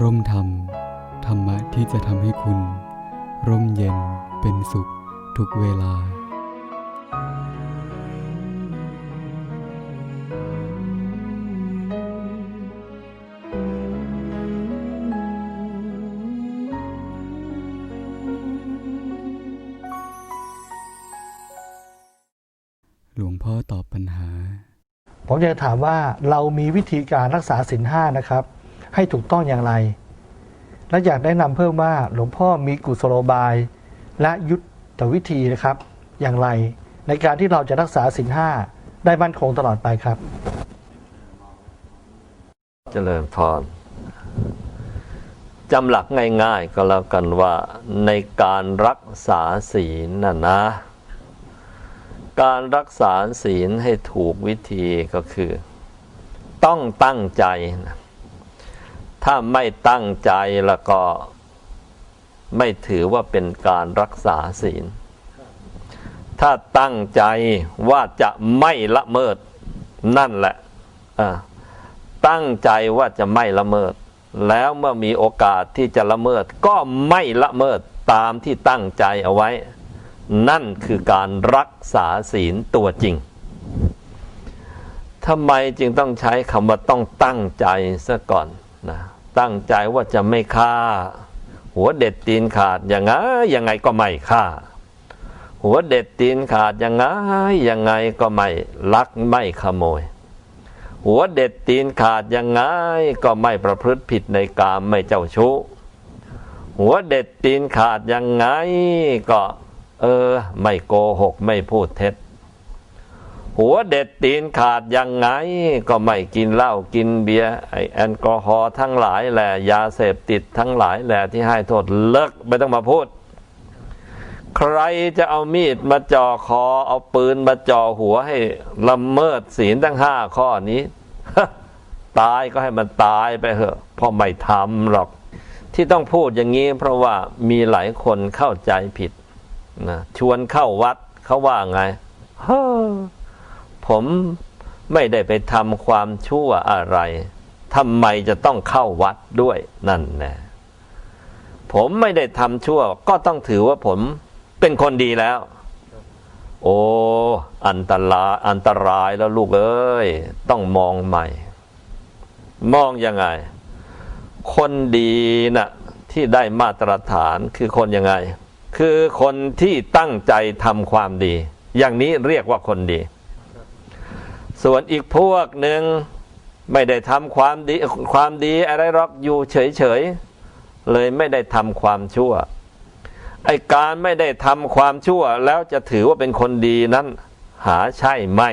ร่มธรรม ธรรมะที่จะทำให้คุณ ร่มเย็นเป็นสุขทุกเวลา หลวงพ่อตอบปัญหา ผมอยากจะถามว่าเรามีวิธีการรักษาศีลห้านะครับ ให้ถูกต้องอย่างไร และอยากแนะนำเพิ่มว่าหลวงพ่อมีกุศโลบาย และยุทธวิธีนะครับ อย่างไร ในการที่เราจะรักษาศีลห้าได้มั่นคงตลอดไปครับ เจริญพรจำหลักง่ายๆ ก็แล้วกันว่าในการรักษาศีลน่ะนะ การรักษาศีลให้ถูกวิธีก็คือ ต้องตั้งใจนะ ถ้าไม่ตั้งใจแล้วก็ ไม่ถือว่าเป็นการรักษาศีล ถ้าตั้งใจว่าจะไม่ละเมิดนั่นแหละตั้งใจว่าจะไม่ละเมิด แล้วเมื่อมีโอกาสที่จะละเมิด ก็ไม่ละเมิดตามที่ตั้งใจเอาไว้ นั่นคือการรักษาศีลตัวจริงทำไมจึงต้องใช้คำว่าต้องตั้งใจซะก่อนนะ ตั้งใจว่าจะไม่ฆ่า หัวเด็ดตีนขาดย่างไงยังไงก็ไม่ฆ่า หัวเด็ดตีนขาดยังไงยังไงก็ไม่ลักไม่ขโมย หัวเด็ดตีนขาดยังไงก็ไม่ประพฤติผิดในกามไม่เจ้าชู้หัวเด็ดตีนขาดยังไงก็ เออ ไม่โกหกไม่พูดเท็จ หัวเด็ดตีนขาดยังไง ก็ไม่กินเหล้ากินเบียร์ไอแอลกอฮอล์ทั้งหลายแหละยาเสพติดทั้งหลายแหละที่ให้โทษเลิกไม่ต้องมาพูด ใครจะเอามีดมาจ่อคอ เอาปืนมาจ่อหัวให้ละเมิดศีลทั้งห้าข้อนี้ ตายก็ให้มันตายไปเถอะเพราะไม่ทำหรอก ที่ต้องพูดอย่างนี้ เพราะว่ามีหลายคนเข้าใจผิดนะชวนเข้าวัดเขาว่าไงเฮ้ ผมไม่ได้ไปทำความชั่วอะไรทำไมจะต้องเข้าวัดด้วยนั่นแน่ผมไม่ได้ทำชั่ว ก็ต้องถือว่าผมเป็นคนดีแล้ว โอ้อันตรายอันตรายแล้วลูกเอ้ยต้องมองใหม่ มองยังไง คนดีนะ่ะที่ได้มาตรฐานคือคนยังไง คือคนที่ตั้งใจทำความดี อย่างนี้เรียกว่าคนดี ส่วนอีกพวกหนึ่งไม่ได้ทำความดีความดีอะไรหรอกอยู่เฉยๆเลยไม่ได้ทำความชั่วไอการไม่ได้ทำความชั่วแล้วจะถือว่าเป็นคนดีนั้น หาใช่ไม่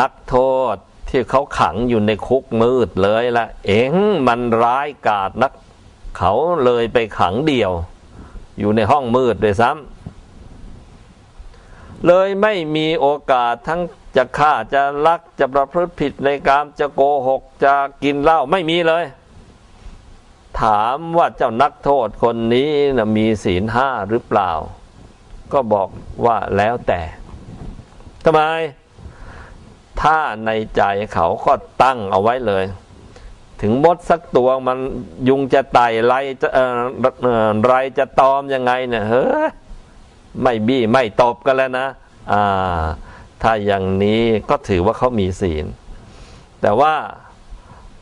นักโทษที่เขาขังอยู่ในคุกมืดเลยละเองมันร้ายกาจนัก เขาเลยไปขังเดี่ยว อยู่ในห้องมืดด้วยซ้ำเลยไม่มีโอกาสทั้ง จะฆ่าจะลักจะประพฤติผิดในกามจะโกหกจะกินเหล้าไม่มีเลย ถามว่าเจ้านักโทษคนนี้นะมีศีลห้าหรือเปล่า ก็บอกว่าแล้วแต่ทำไม ถ้าในใจเขาก็ตั้งเอาไว้เลย ถึงมดสักตัวมันยุงจะไต่ไรจะเอ่อไรจะตอมยังไงเนี่ยเฮ้ยไม่บี้ไม่ตบกันแล้วนะ อ่า ถ้าอย่างนี้ก็ถือว่าเขามีศีล แต่ว่า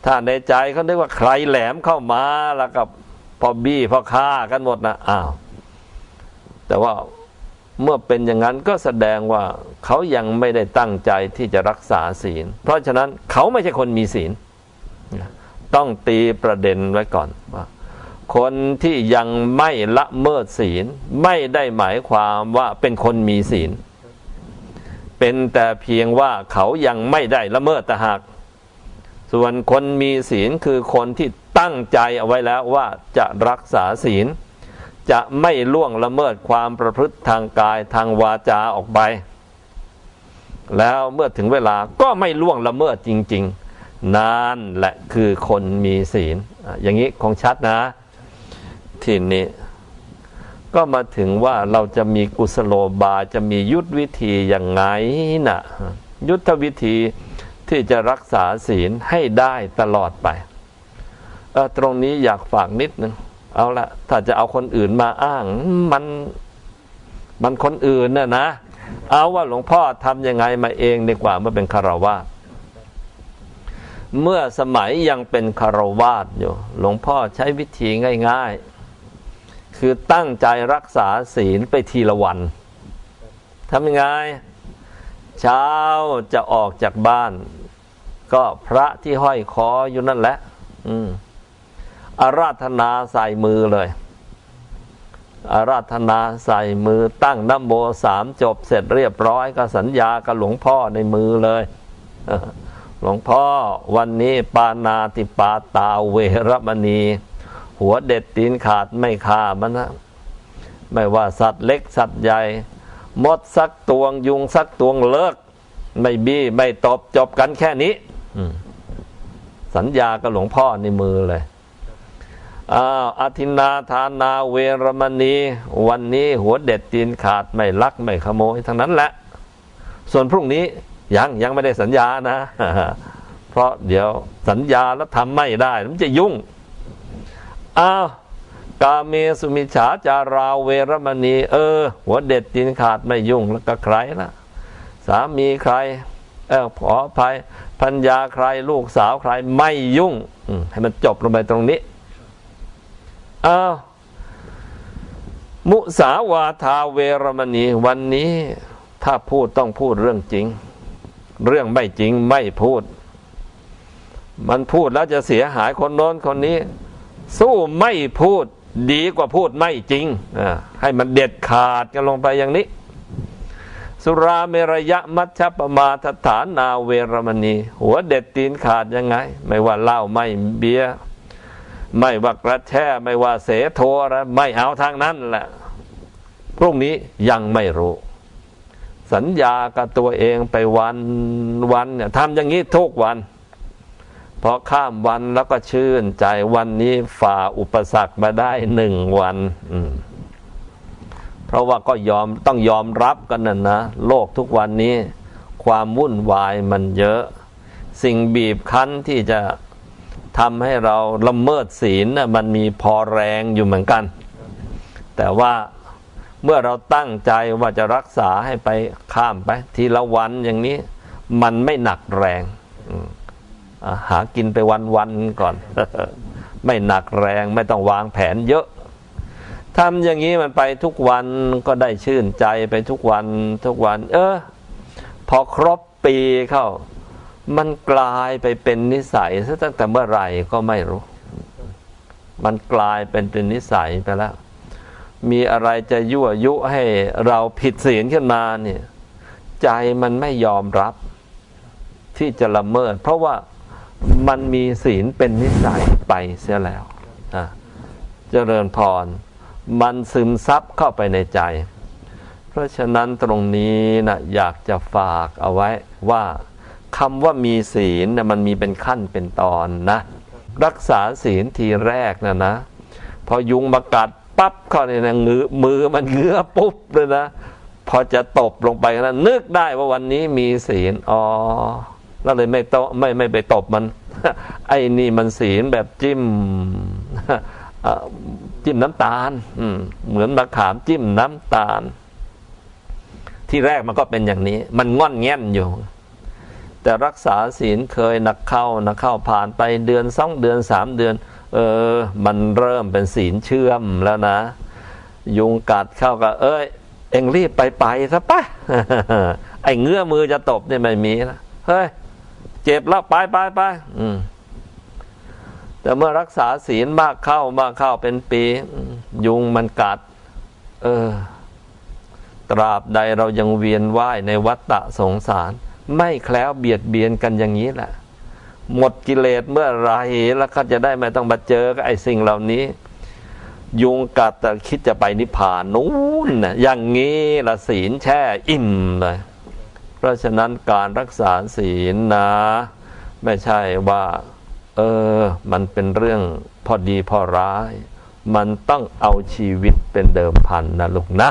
ถ้าในใจเขาคิดว่าใครแหลมเข้ามาแล้วก็พอบี้พอฆ่ากันหมดนะอ้าวแต่ว่าเมื่อเป็นอย่างนั้นก็แสดงว่าเขายังไม่ได้ตั้งใจที่จะรักษาศีล เพราะฉะนั้นเขาไม่ใช่คนมีศีล ต้องตีประเด็นไว้ก่อนว่า คนที่ยังไม่ละเมิดศีล ไม่ได้หมายความว่าเป็นคนมีศีล เป็นแต่เพียงว่าเขายังไม่ได้ละเมิดแต่หาก ส่วนคนมีศีลคือคนที่ตั้งใจเอาไว้แล้วว่าจะรักษาศีล จะไม่ล่วงละเมิดความประพฤติทางกายทางวาจาออกไป แล้วเมื่อถึงเวลาก็ไม่ล่วงละเมิดจริง ๆนั่นแหละคือคนมีศีลอะอย่างนี้คงชัดนะ ทีนี้ ก็มาถึงว่าเราจะมีกุศโลบายจะมียุทธวิธีอยังไงนะยุทธวิธีที่จะรักษาศีลให้ได้ตลอดไปตรงนี้อยากฝากนิดนึงเอาละถ้าจะเอาคนอื่นมาอ้าง มันมันคนอื่นน่ะนะ เอาว่าหลวงพ่อทำยังไงมาเองดีกว่าเมื่อเป็นคารวาสเมื่อสมัยยังเป็นคารวาสอยู่ หลวงพ่อใช้วิธีง่ายๆ คือตั้งใจรักษาศีลไปทีละวันทำยังไง เช้าจะออกจากบ้าน ก็พระที่ห้อยคออยู่นั่นแหละ อืมอาราธนาใส่มือเลยอาราธนาใส่มือตั้งน้ำโมสามจบเสร็จเรียบร้อยก็สัญญากับหลวงพ่อในมือเลยหลวงพ่อวันนี้ปานาติปาตาเวรมณี หัวเด็ดตีนขาดไม่ฆ่ามันนะไม่ว่าสัตว์เล็กสัตว์ใหญ่มดสักตวงยุงสักตวงเลิก ไม่บี้ไม่ตบจบกันแค่นี้สัญญากับหลวงพ่อในมือเลยอ้าวอธินาทานาเวรมณี วันนี้หัวเด็ดตีนขาดไม่ลักไม่ขโมยทั้งนั้นแหละ ส่วนพรุ่งนี้ยังยังไม่ได้สัญญานะ เพราะเดี๋ยวสัญญาแล้วทำไม่ได้มันจะยุ่ง อ้าวกาเมสุมิฉาจาราเวรมณี เออ หัวเด็ดตีนขาดไม่ยุ่งแล้วก็ใครละสามีใคร เออขออภัยพัญญาใครลูกสาวใครไม่ยุ่งให้มันจบลงไปตรงนี้อ้าวมุสาวาทาเวรมณี วันนี้ถ้าพูดต้องพูดเรื่องจริง เรื่องไม่จริงไม่พูด มันพูดแล้วจะเสียหายคนโน้นคนนี้ สู้ไม่พูดดีกว่าพูดไม่จริงให้มันเด็ดขาดกันลงไปอย่างนี้ สุราเมรยะมัชฌปมาทฐานาเวรมณี หัวเด็ดตีนขาดยังไง ไม่ว่าเหล้าไม่เบียร์ไม่ว่ากระแช่ไม่ว่าเสโทอะไรไม่เอาทางนั้นแหละพรุ่งนี้ยังไม่รู้ สัญญากับตัวเองไปวันวันเนี่ยทำอย่างนี้ทุกวัน พอข้ามวันแล้วก็ชื่นใจวันนี้ฝ่าอุปสรรคมาได้หนึ่งวันเพราะว่าก็ยอมต้องยอมรับกันนะนะ โลกทุกวันนี้ ความวุ่นวายมันเยอะ สิ่งบีบคั้นที่จะทำให้เราละเมิดศีลนะมันมีพอแรงอยู่เหมือนกัน แต่ว่าเมื่อเราตั้งใจว่าจะรักษาให้ไปข้ามไป ทีละวันอย่างนี้ มันไม่หนักแรงอืม หากินไปวันๆก่อน ไม่หนักแรงไม่ต้องวางแผนเยอะทำอย่างนี้มันไปทุกวันก็ได้ชื่นใจไปทุกวันทุกวัน เออ พอครบปีเข้า มันกลายไปเป็นนิสัยซะตั้งแต่เมื่อไหร่ก็ไม่รู้ มันกลายเป็นเป็นนิสัยไปแล้ว มีอะไรจะยั่วยุให้เราผิดศีลขึ้นมาเนี่ย ใจมันไม่ยอมรับที่จะละเมิด เพราะว่า มันมีศีลเป็นนิสัยไปเสียแล้วอะเจริญพร มันซึมซับเข้าไปในใจ เพราะฉะนั้นตรงนี้นะอยากจะฝากเอาไว้ว่าคำว่ามีศีลนะมันมีเป็นขั้นเป็นตอนนะ รักษาศีลทีแรกนะนะ พอยุงมากัดปั๊บเข้าในนะงือมือมันเงื้อปุ๊บเลยนะ พอจะตบลงไปนะนึกได้ว่าวันนี้มีศีลอ๋อ แล้วเลยไม่โตไม่ไม่ไปตบมัน ไอ้นี่มันศีลแบบจิ้มจิ้มน้ำตาล อืเหมือนมะขามจิ้มน้ำตาล ที่แรกมันก็เป็นอย่างนี้ มันง่อนแง่นอยู่ แต่รักษาศีลเคยหนักเข้าหนักเข้าผ่านไปเดือนสองเดือนสามเดือน เออ มันเริ่มเป็นศีลเชื่อมแล้วนะ ยุงกัดเข้าก็ เอ้ย เอ็งรีบไปไปซะปะไอ้เงื้อมือจะตบเนี่ยไม่มีนะเฮ้ย เจ็บแล้วไปไปไปแต่เมื่อรักษาศีลมากเข้ามากเข้าเป็นปี ยุงมันกัด เออ ตราบใดเรายังเวียนว่ายในวัฏฏะสงสาร ไม่แคล้วเบียดเบียนกันอย่างนี้แหละ หมดกิเลสเมื่อไรแล้วเขาจะได้ไม่ต้องมาเจอกับไอ้สิ่งเหล่านี้ ยุงกัดแต่คิดจะไปนิพพานนู้นนะอย่างนี้ละศีลแช่อิ่มเลย ราะฉะนั้นการรักษาศีลนะ ไม่ใช่ว่า เออ มันเป็นเรื่องพอดีพอร้าย มันต้องเอาชีวิตเป็นเดิมพันนะลูกนะ